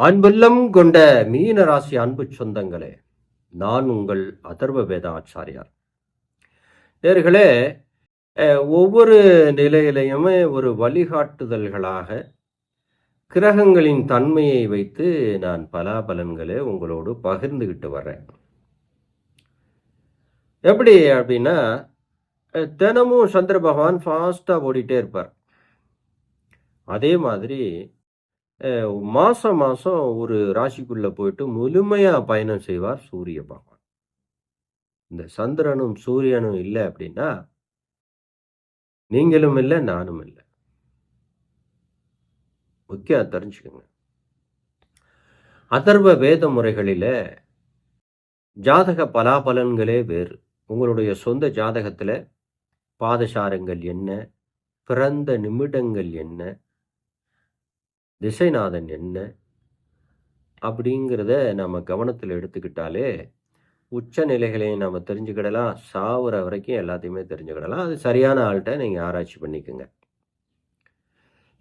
அன்பெல்லம் கொண்ட மீன ராசி அன்பு சொந்தங்களே நான் உங்கள் அதர்வ வேத ஆச்சாரியார். நேர்களே ஒவ்வொரு நிலையிலையுமே ஒரு வழிகாட்டுதல்களாக கிரகங்களின் தன்மையை வைத்து நான் பலாபலன்களை உங்களோடு பகிர்ந்துக்கிட்டு வர்றேன். எப்படி அப்படின்னா தினமும் சந்திர பகவான் ஃபாஸ்ட்டாக ஓடிட்டே இருப்பார். அதே மாதிரி மாதம் மாதம் ஒரு ராசிக்குள்ளே போயிட்டு முழுமையாக பயணம் செய்வார் சூரிய பகவான். இந்த சந்திரனும் சூரியனும் இல்லை அப்படின்னா நீங்களும் இல்லை நானும் இல்லை. முக்கியம் தெரிஞ்சுக்கோங்க. அதர்வ வேத முறைகளில் ஜாதக பலாபலன்களே வேறு. உங்களுடைய சொந்த ஜாதகத்தில் பாதசாரங்கள் என்ன? பிறந்த நிமிடங்கள் என்ன? திசைநாதன் என்ன அப்படிங்கிறத நம்ம கவனத்தில் எடுத்துக்கிட்டாலே உச்ச நிலைகளையும் நம்ம தெரிஞ்சுக்கிடலாம். சாவுற வரைக்கும் எல்லாத்தையுமே தெரிஞ்சுக்கிடலாம். அது சரியான ஆள்கிட்ட நீங்கள் ஆராய்ச்சி பண்ணிக்கோங்க.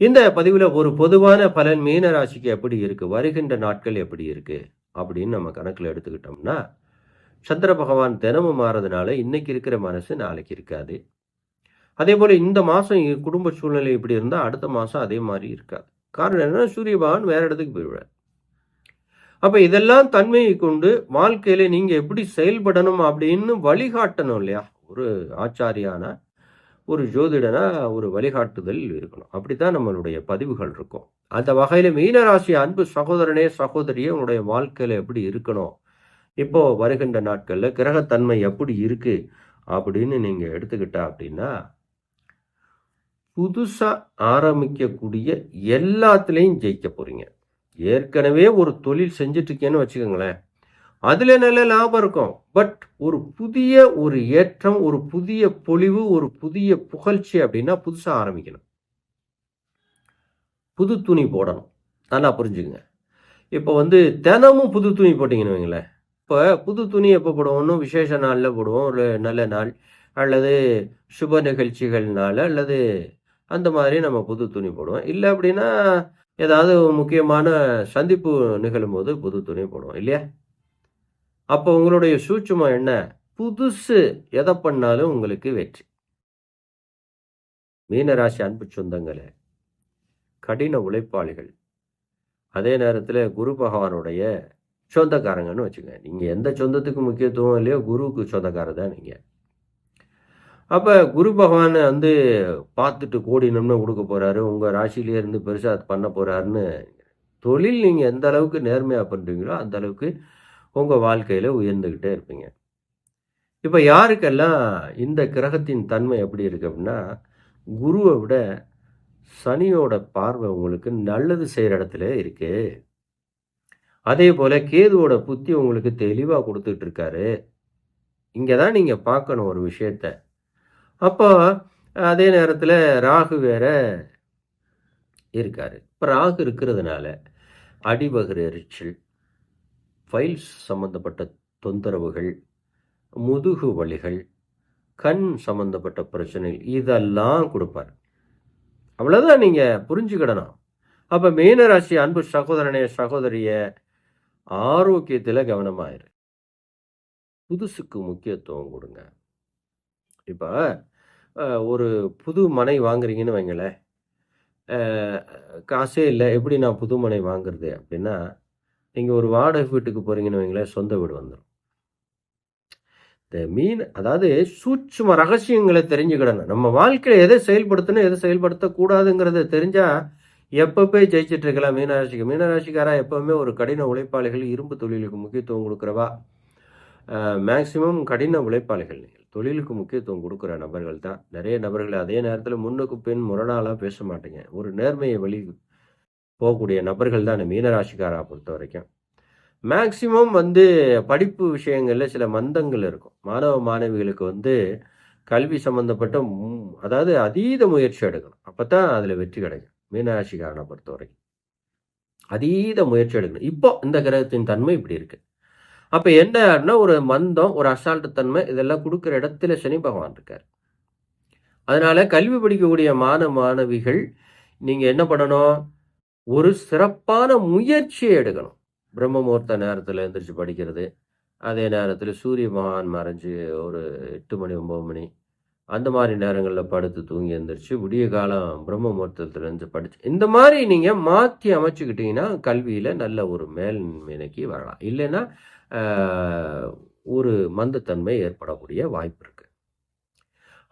இந்த பதிவில் ஒரு பொதுவான பலன் மீன ராசிக்கு எப்படி இருக்குது வருகின்ற நாட்கள் எப்படி இருக்குது அப்படின்னு நம்ம கணக்கில் எடுத்துக்கிட்டோம்னா சந்திர பகவான் தினமும் மாறதுனால இன்னைக்கு இருக்கிற மனசு நாளைக்கு இருக்காது. அதே போல் இந்த மாதம் குடும்ப சூழ்நிலை இப்படி இருந்தால் அடுத்த மாதம் அதே மாதிரி இருக்காது. காரணம் என்னன்னா சூரிய பகவான் வேற இடத்துக்கு போயிடுவார். அப்ப இதெல்லாம் தன்மையை கொண்டு வாழ்க்கையில நீங்க எப்படி செயல்படணும் அப்படின்னு வழிகாட்டணும் இல்லையா? ஒரு ஆச்சாரியான ஒரு ஜோதிடனா ஒரு வழிகாட்டுதல் இருக்கணும். அப்படித்தான் நம்மளுடைய பதிவுகள் இருக்கும். அந்த வகையில மீனராசி அன்பு சகோதரனே சகோதரியே உன்னுடைய வாழ்க்கையில எப்படி இருக்கணும்? இப்போ வருகின்ற நாட்கள்ல கிரகத்தன்மை எப்படி இருக்கு? அப்படின்னு நீங்க எடுத்துக்கிட்டா அப்படின்னா புதுசாக ஆரம்பிக்கக்கூடிய எல்லாத்துலேயும் ஜெயிக்க போகிறீங்க ஏற்கனவே ஒரு தொழில் செஞ்சிட்ருக்கேன்னு வச்சுக்கோங்களேன். அதில் நல்ல லாபம் இருக்கும். பட் ஒரு புதிய ஒரு ஏற்றம் ஒரு புதிய பொழிவு ஒரு புதிய புகழ்ச்சி அப்படின்னா புதுசாக ஆரம்பிக்கணும். புது துணி போடணும். நல்லா புரிஞ்சுக்குங்க. இப்போ வந்து தினமும் புது துணி போட்டிங்கன்னு வைங்களேன். இப்போ புது துணி எப்போ போடுவோம்னு விசேஷ நாளில் போடுவோம். ஒரு நல்ல நாள் அல்லது சுப நிகழ்ச்சிகள்னால அல்லது அந்த மாதிரி நம்ம புது துணி போடுவோம். இல்லை அப்படின்னா ஏதாவது முக்கியமான சந்திப்பு நிகழும் போது புது துணி போடுவோம் இல்லையா? அப்போ உங்களுடைய சூட்சமம் என்ன? புதுசு எதை பண்ணாலும் உங்களுக்கு வெற்றி. மீனராசி அன்பு சொந்தங்களே கடின உழைப்பாளிகள். அதே நேரத்தில் குரு பகவானுடைய சொந்தக்காரங்கன்னு வச்சுங்க நீங்கள் எந்த சொந்தத்துக்கு முக்கியத்துவம் இல்லையோ குருவுக்கு சொந்தக்காரர் தான் நீங்கள் அப்போ குரு பகவானை வந்து பார்த்துட்டு கோடினம்னு கொடுக்க போகிறாரு உங்கள் ராசியிலே இருந்து பெருசாக பண்ண போகிறாருன்னு தொழில் நீங்கள் எந்த அளவுக்கு நேர்மையாக பண்ணுறீங்களோ அந்த அளவுக்கு உங்கள் வாழ்க்கையில் உயர்ந்துக்கிட்டே இருப்பீங்க. இப்போ யாருக்கெல்லாம் இந்த கிரகத்தின் தன்மை எப்படி இருக்கு அப்படின்னா குருவை விட சனியோட பார்வை உங்களுக்கு நல்லது செய்கிற இடத்துல இருக்கு. அதே போல் கேதுவோட புத்தி உங்களுக்கு தெளிவாக கொடுத்துட்ருக்காரு இங்கே தான் நீங்கள் பார்க்கணும் ஒரு விஷயத்த. அப்போ அதே நேரத்தில் ராகு வேற இருக்கார். இப்போ ராகு இருக்கிறதுனால அடிவகர் எரிச்சல் ஃபைல்ஸ் சம்மந்தப்பட்ட தொந்தரவுகள் முதுகு வலிகள் கண் சம்மந்தப்பட்ட பிரச்சனைகள் இதெல்லாம் கொடுப்பார். அவ்வளோதான் நீங்கள் புரிஞ்சுக்கிடணும். அப்போ மீனராசி அன்பு சகோதரனே சகோதரிய ஆரோக்கியத்தில் கவனமாயிரு. புதுசுக்கு முக்கியத்துவம் கொடுங்க. இப்போ ஒரு புது மனை வாங்குறீங்கன்னு வைங்களேன். காசே இல்லை. எப்படி நான் புது மனை வாங்குறது அப்படின்னா நீங்கள் ஒரு வாடகை வீட்டுக்கு போகிறீங்கன்னு வைங்களேன் சொந்த வீடு வந்துடும் இந்த மீன் அதாவது சூட்சும ரகசியங்களை தெரிஞ்சுக்கிடணும். நம்ம வாழ்க்கையில் எதை செயல்படுத்தணும் எதை செயல்படுத்தக்கூடாதுங்கிறத தெரிஞ்சால் எப்போ போய் ஜெயிச்சிட்டு இருக்கலாம். மீனராசிக்கு மீனராசிக்காரா எப்பவுமே ஒரு கடின உழைப்பாளிகள் இரும்பு தொழிலுக்கு முக்கியத்துவம் கொடுக்குறவா? மேக்சிமம் கடின உழைப்பாளிகள் நீங்கள் தொழிலுக்கு முக்கியத்துவம் கொடுக்குற நபர்கள் தான். நிறைய நபர்கள் அதே நேரத்தில் முன்னுக்கு பின் முரணாலாம் பேச மாட்டேங்க. ஒரு நேர்மையை வழி போகக்கூடிய நபர்கள் தான் இந்த மீனராசிக்காரா பொறுத்த வரைக்கும். மேக்சிமம் வந்து படிப்பு விஷயங்களில் சில மந்தங்கள் இருக்கும். மாணவ மாணவிகளுக்கு வந்து கல்வி சம்பந்தப்பட்ட அதாவது அதீத முயற்சி எடுக்கணும். அப்போ தான் அதில் வெற்றி கிடைக்கும். மீனராசிக்காரனை பொறுத்த வரைக்கும். அதீத முயற்சி எடுக்கணும். இப்போ இந்த கிரகத்தின் தன்மை இப்படி இருக்குது அப்போ என்ன அப்படின்னா ஒரு மந்தம் ஒரு அசால்ட்டு தன்மை இதெல்லாம் கொடுக்குற இடத்துல சனி பகவான் இருக்கார். அதனால் கல்வி படிக்கக்கூடிய மாணவ மாணவிகள் நீங்கள் என்ன பண்ணணும்? ஒரு சிறப்பான முயற்சியை எடுக்கணும். பிரம்ம முகூர்த்த நேரத்தில் எழுந்திரிச்சு படிக்கிறது. அதே நேரத்தில் சூரிய மகான் மறைஞ்சு ஒரு எட்டு மணி ஒம்பது மணி அந்த மாதிரி நேரங்களில் படுத்து தூங்கி எழுந்திரிச்சு விடிய காலம் பிரம்ம முகூர்த்தத்தில் இருந்து படிச்சு இந்த மாதிரி நீங்கள் மாற்றி அமைச்சுக்கிட்டீங்கன்னா கல்வியில் நல்ல ஒரு மேல்நிலைக்கு வரலாம். இல்லைன்னா ஒரு மந்தத்தன்மை ஏற்படக்கூடிய வாய்ப்பு இருக்கு.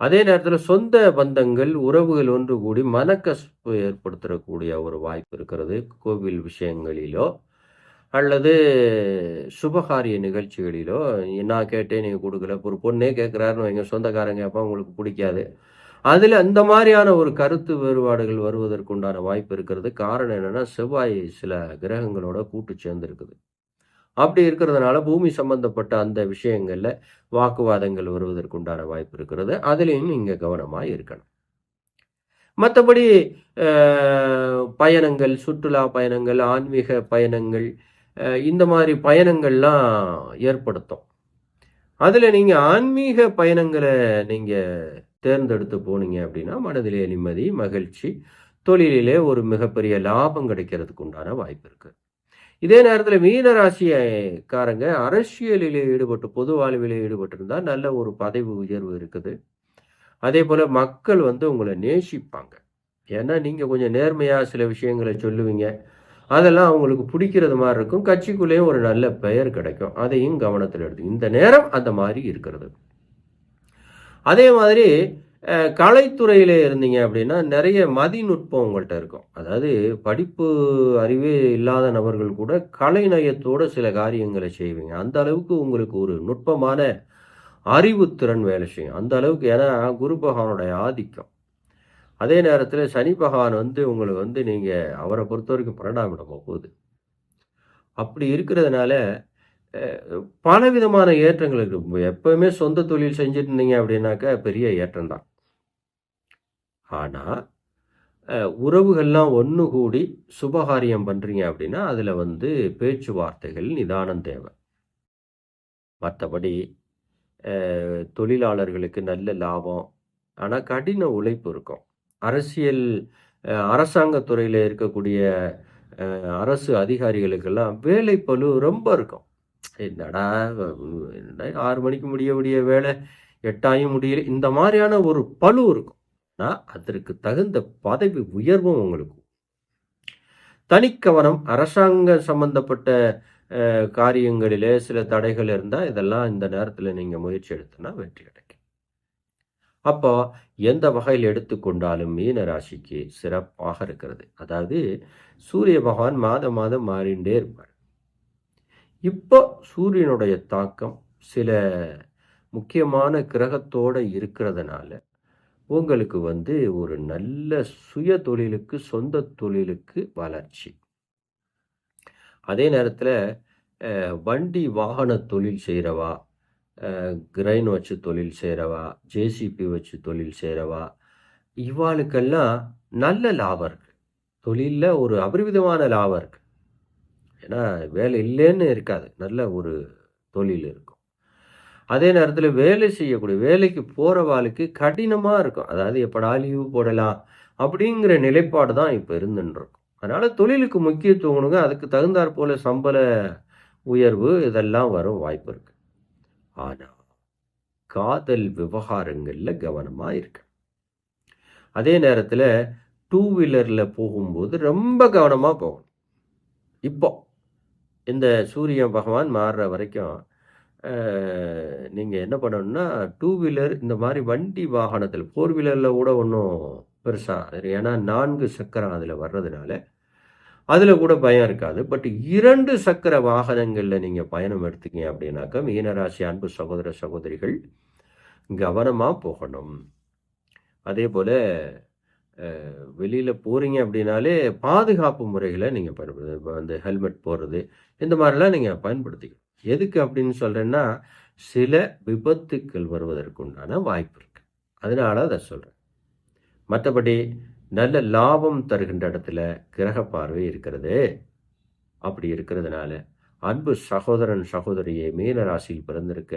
அதே நேரத்தில் சொந்த பந்தங்கள் உறவுகள் ஒன்று கூடி மனக்கசப்பு ஏற்படுத்தக்கூடிய ஒரு வாய்ப்பு இருக்கிறது. கோவில் விஷயங்களிலோ அல்லது சுபகாரிய நிகழ்ச்சிகளிலோ நான் கேட்டேன் நீங்கள் கொடுக்கல ஒரு பொண்ணே கேட்குறாருன்னு வைங்க சொந்தக்காரங்க அப்போ உங்களுக்கு பிடிக்காது. அதில் அந்த மாதிரியான ஒரு கருத்து வேறுபாடுகள் வருவதற்குண்டான வாய்ப்பு இருக்கிறது. காரணம் என்னென்னா செவ்வாய் சில கிரகங்களோட கூட்டு சேர்ந்துருக்குது. அப்படி இருக்கிறதுனால பூமி சம்பந்தப்பட்ட அந்த விஷயங்களில் வாக்குவாதங்கள் வருவதற்குண்டான வாய்ப்பு இருக்கிறது. அதுலேயும் நீங்கள் கவனமாக இருக்கணும். மற்றபடி பயணங்கள் சுற்றுலா பயணங்கள் ஆன்மீக பயணங்கள் இந்த மாதிரி பயணங்கள்லாம் ஏற்படுத்தும். அதில் நீங்கள் ஆன்மீக பயணங்களை நீங்கள் தேர்ந்தெடுத்து போனீங்க அப்படின்னா மனதிலே நிம்மதி மகிழ்ச்சி தொழிலிலே ஒரு மிகப்பெரிய லாபம் கிடைக்கிறதுக்கு உண்டான வாய்ப்பு இருக்குது இதே நேரத்தில் மீனராசிக்காரங்க அரசியலிலே ஈடுபட்டு பொது வாழ்விலே ஈடுபட்டிருந்தால் நல்ல ஒரு பதவி உயர்வு இருக்குது. அதே போல் மக்கள் வந்து உங்களை நேசிப்பாங்க. ஏன்னா நீங்கள் கொஞ்சம் நேர்மையாக சில விஷயங்களை சொல்லுவீங்க. அதெல்லாம் அவங்களுக்கு பிடிக்கிறது மாதிரி இருக்கும். கட்சிக்குள்ளேயும் ஒரு நல்ல பெயர் கிடைக்கும். அதையும் கவனத்தில் எடுத்து இந்த நேரம் அந்த மாதிரி இருக்கிறது. அதே மாதிரி கலைத்துறையிலே இருந்தீங்க அப்படின்னா நிறைய மதிநுட்பம் உங்கள்கிட்ட இருக்கும். அதாவது படிப்பு அறிவே இல்லாத நபர்கள் கூட கலைநயத்தோட சில காரியங்களை செய்வீங்க. அந்த அளவுக்கு உங்களுக்கு ஒரு நுட்பமான அறிவுத்திறன் வேலை செய்யும். அந்த அளவுக்கு ஏன்னா குரு பகவானுடைய ஆதிக்கம். அதே நேரத்தில் சனி பகவான் வந்து உங்களுக்கு வந்து நீங்கள் அவரை பொறுத்த வரைக்கும் பன்னெண்டாம் போகுது. அப்படி இருக்கிறதுனால பல பலவிதமான ஏற்றங்கள் இருக்கு எப்பவுமே சொந்த தொழில் செஞ்சுட்டு இருந்தீங்க அப்படின்னாக்கா பெரிய ஏற்றம் தான். ஆனால் உறவுகள்லாம் ஒன்று கூடி சுபகாரியம் பண்ணுறீங்க அப்படின்னா அதில் வந்து பேச்சுவார்த்தைகள் நிதானம் தேவை. மற்றபடி தொழிலாளர்களுக்கு நல்ல லாபம் ஆனால் கடின உழைப்பு இருக்கும். அரசியல் அரசாங்க துறையில் இருக்கக்கூடிய அரசு அதிகாரிகளுக்கெல்லாம் வேலை பளு ரொம்ப இருக்கும். என்னடா ஆறு மணிக்கு முடிய முடிய வேலை எட்டாயும் முடியல இந்த மாதிரியான ஒரு பழு இருக்கும். அதற்கு தகுந்த பதவி உயர்வும் உங்களுக்கு. தனிக்கவனம் அரசாங்க சம்பந்தப்பட்ட காரியங்களிலே சில தடைகள் இருந்தால் இதெல்லாம் இந்த நேரத்தில் நீங்கள் முயற்சி எடுத்தனா வெற்றி கிடைக்கும் அப்போ எந்த வகையில் எடுத்துக்கொண்டாலும் மீன ராசிக்கு சிறப்பாக இருக்கிறது. அதாவது சூரிய பகவான் மாதம் மாதம் மாறிண்டே இருப்பார். இப்போ சூரியனுடைய தாக்கம் சில முக்கியமான கிரகத்தோடு இருக்கிறதுனால உங்களுக்கு வந்து ஒரு நல்ல சுய தொழிலுக்கு சொந்த தொழிலுக்கு வளர்ச்சி. அதே நேரத்தில் வண்டி வாகன தொழில் செய்கிறவா கிரைன் வச்சு தொழில் செய்கிறவா ஜேசிபி வச்சு தொழில் செய்கிறவா இவாளுக்கெல்லாம் நல்ல லாபம் இருக்குது தொழிலில் ஒரு அபரிவிதமான லாபம் இருக்குது ஏன்னா வேலை இல்லைன்னு இருக்காது. நல்ல ஒரு தொழில் இருக்கும். அதே நேரத்தில் வேலை செய்யக்கூடிய வேலைக்கு போகிற வாழ்க்கை கடினமாக இருக்கும். அதாவது எப்படா லீவு போடலாம் அப்படிங்கிற நிலைப்பாடு தான் இப்போ இருந்துருக்கும் அதனால் தொழிலுக்கு முக்கியத்துவம் கொடுங்க. அதுக்கு தகுந்தாற் போல சம்பள உயர்வு இதெல்லாம் வரும் வாய்ப்பு இருக்கு. ஆனால் காதல் விவகாரங்களில் கவனமாக இருக்கு அதே நேரத்தில் டூ வீலரில் போகும்போது ரொம்ப கவனமாக போகணும். இப்போ இந்த சூரிய பகவான் மாறுற வரைக்கும் நீங்கள் என்ன பண்ணணும்னா டூ வீலர் இந்த மாதிரி வண்டி வாகனத்தில் ஃபோர் வீலரில் கூட ஒன்றும் பெருசாக ஏன்னா நான்கு சக்கரம் அதில் வர்றதுனால. அதில் கூட பயம் இருக்காது. பட் இரண்டு சக்கர வாகனங்களில் நீங்கள் பயணம் எடுத்துக்கீங்க அப்படின்னாக்கா மீனராசி அன்பு சகோதர சகோதரிகள் கவனமாக போகணும். அதே போல் வெளியில் போகிறீங்க அப்படின்னாலே பாதுகாப்பு முறைகளை நீங்கள் பயன்படுத்து இப்போ வந்து ஹெல்மெட் போடுறது இந்த மாதிரிலாம் நீங்கள் பயன்படுத்திக்கணும். எதுக்கு அப்படின்னு சொல்கிறேன்னா சில விபத்துக்கள் வருவதற்குண்டான வாய்ப்பு இருக்குது அதனால அதை சொல்கிறேன் மற்றபடி நல்ல லாபம் தருகின்ற இடத்துல கிரக பார்வை இருக்கிறது. அப்படி இருக்கிறதுனால அன்பு சகோதரன் சகோதரியை மீன ராசியில் பிறந்திருக்க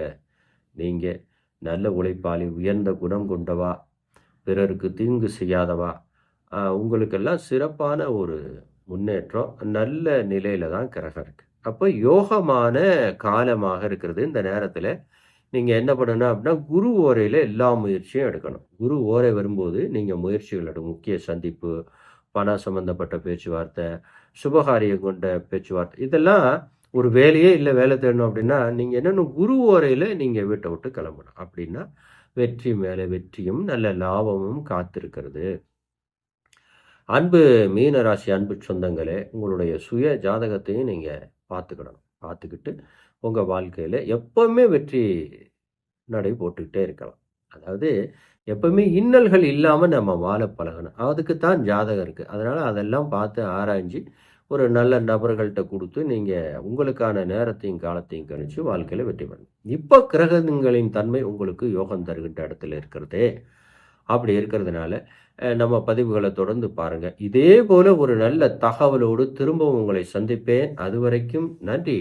நீங்கள் நல்ல உழைப்பாளி உயர்ந்த குணம் கொண்டவா பிறருக்கு தீங்கு செய்யாதவா உங்களுக்கெல்லாம் சிறப்பான ஒரு முன்னேற்றம் நல்ல நிலையில் தான் கிரகம் இருக்குது அப்போ யோகமான காலமாக இருக்கிறது இந்த நேரத்தில். நீங்கள் என்ன பண்ணணும் அப்படின்னா குரு ஓரையில் எல்லா முயற்சியும் எடுக்கணும். குரு ஓரை வரும்போது நீங்கள் முயற்சிகள் எடுக்கும் முக்கிய சந்திப்பு பணம் சம்பந்தப்பட்ட பேச்சுவார்த்தை சுபகாரியம் கொண்ட பேச்சுவார்த்தை இதெல்லாம் ஒரு வேலையே இல்லை வேலை தேடணும் அப்படின்னா நீங்கள் என்னென்ன குரு ஓரையில் நீங்கள் வீட்டை விட்டு கிளம்பணும். அப்படின்னா வெற்றி மேலே வெற்றியும் நல்ல லாபமும் காத்திருக்கிறது. அன்பு மீனராசி அன்பு சொந்தங்களே உங்களுடைய சுய ஜாதகத்தையும் நீங்கள் பார்த்துக்கிடணும். பார்த்துக்கிட்டு உங்கள் வாழ்க்கையில் எப்போவுமே வெற்றி நடை போட்டுக்கிட்டே இருக்கலாம். அதாவது எப்பவுமே இன்னல்கள் இல்லாமல் நம்ம வாழ பழகணும். அதுக்கு தான் ஜாதகம் இருக்குது அதனால் அதெல்லாம் பார்த்து ஆராய்ஞ்சு ஒரு நல்ல நபர்கள்ட்ட கொடுத்து நீங்கள் உங்களுக்கான நேரத்தையும் காலத்தையும் கணிச்சு வாழ்க்கையில் வெற்றி பெறணும். இப்போ கிரகங்களின் தன்மை உங்களுக்கு யோகம் தருகின்ற இடத்துல இருக்கிறதே. அப்படி இருக்கிறதுனால நம்ம பதிவுகளை தொடர்ந்து பாருங்கள் இதே போல ஒரு நல்ல தகவலோடு திரும்பவும் உங்களை சந்திப்பேன். அது வரைக்கும் நன்றி.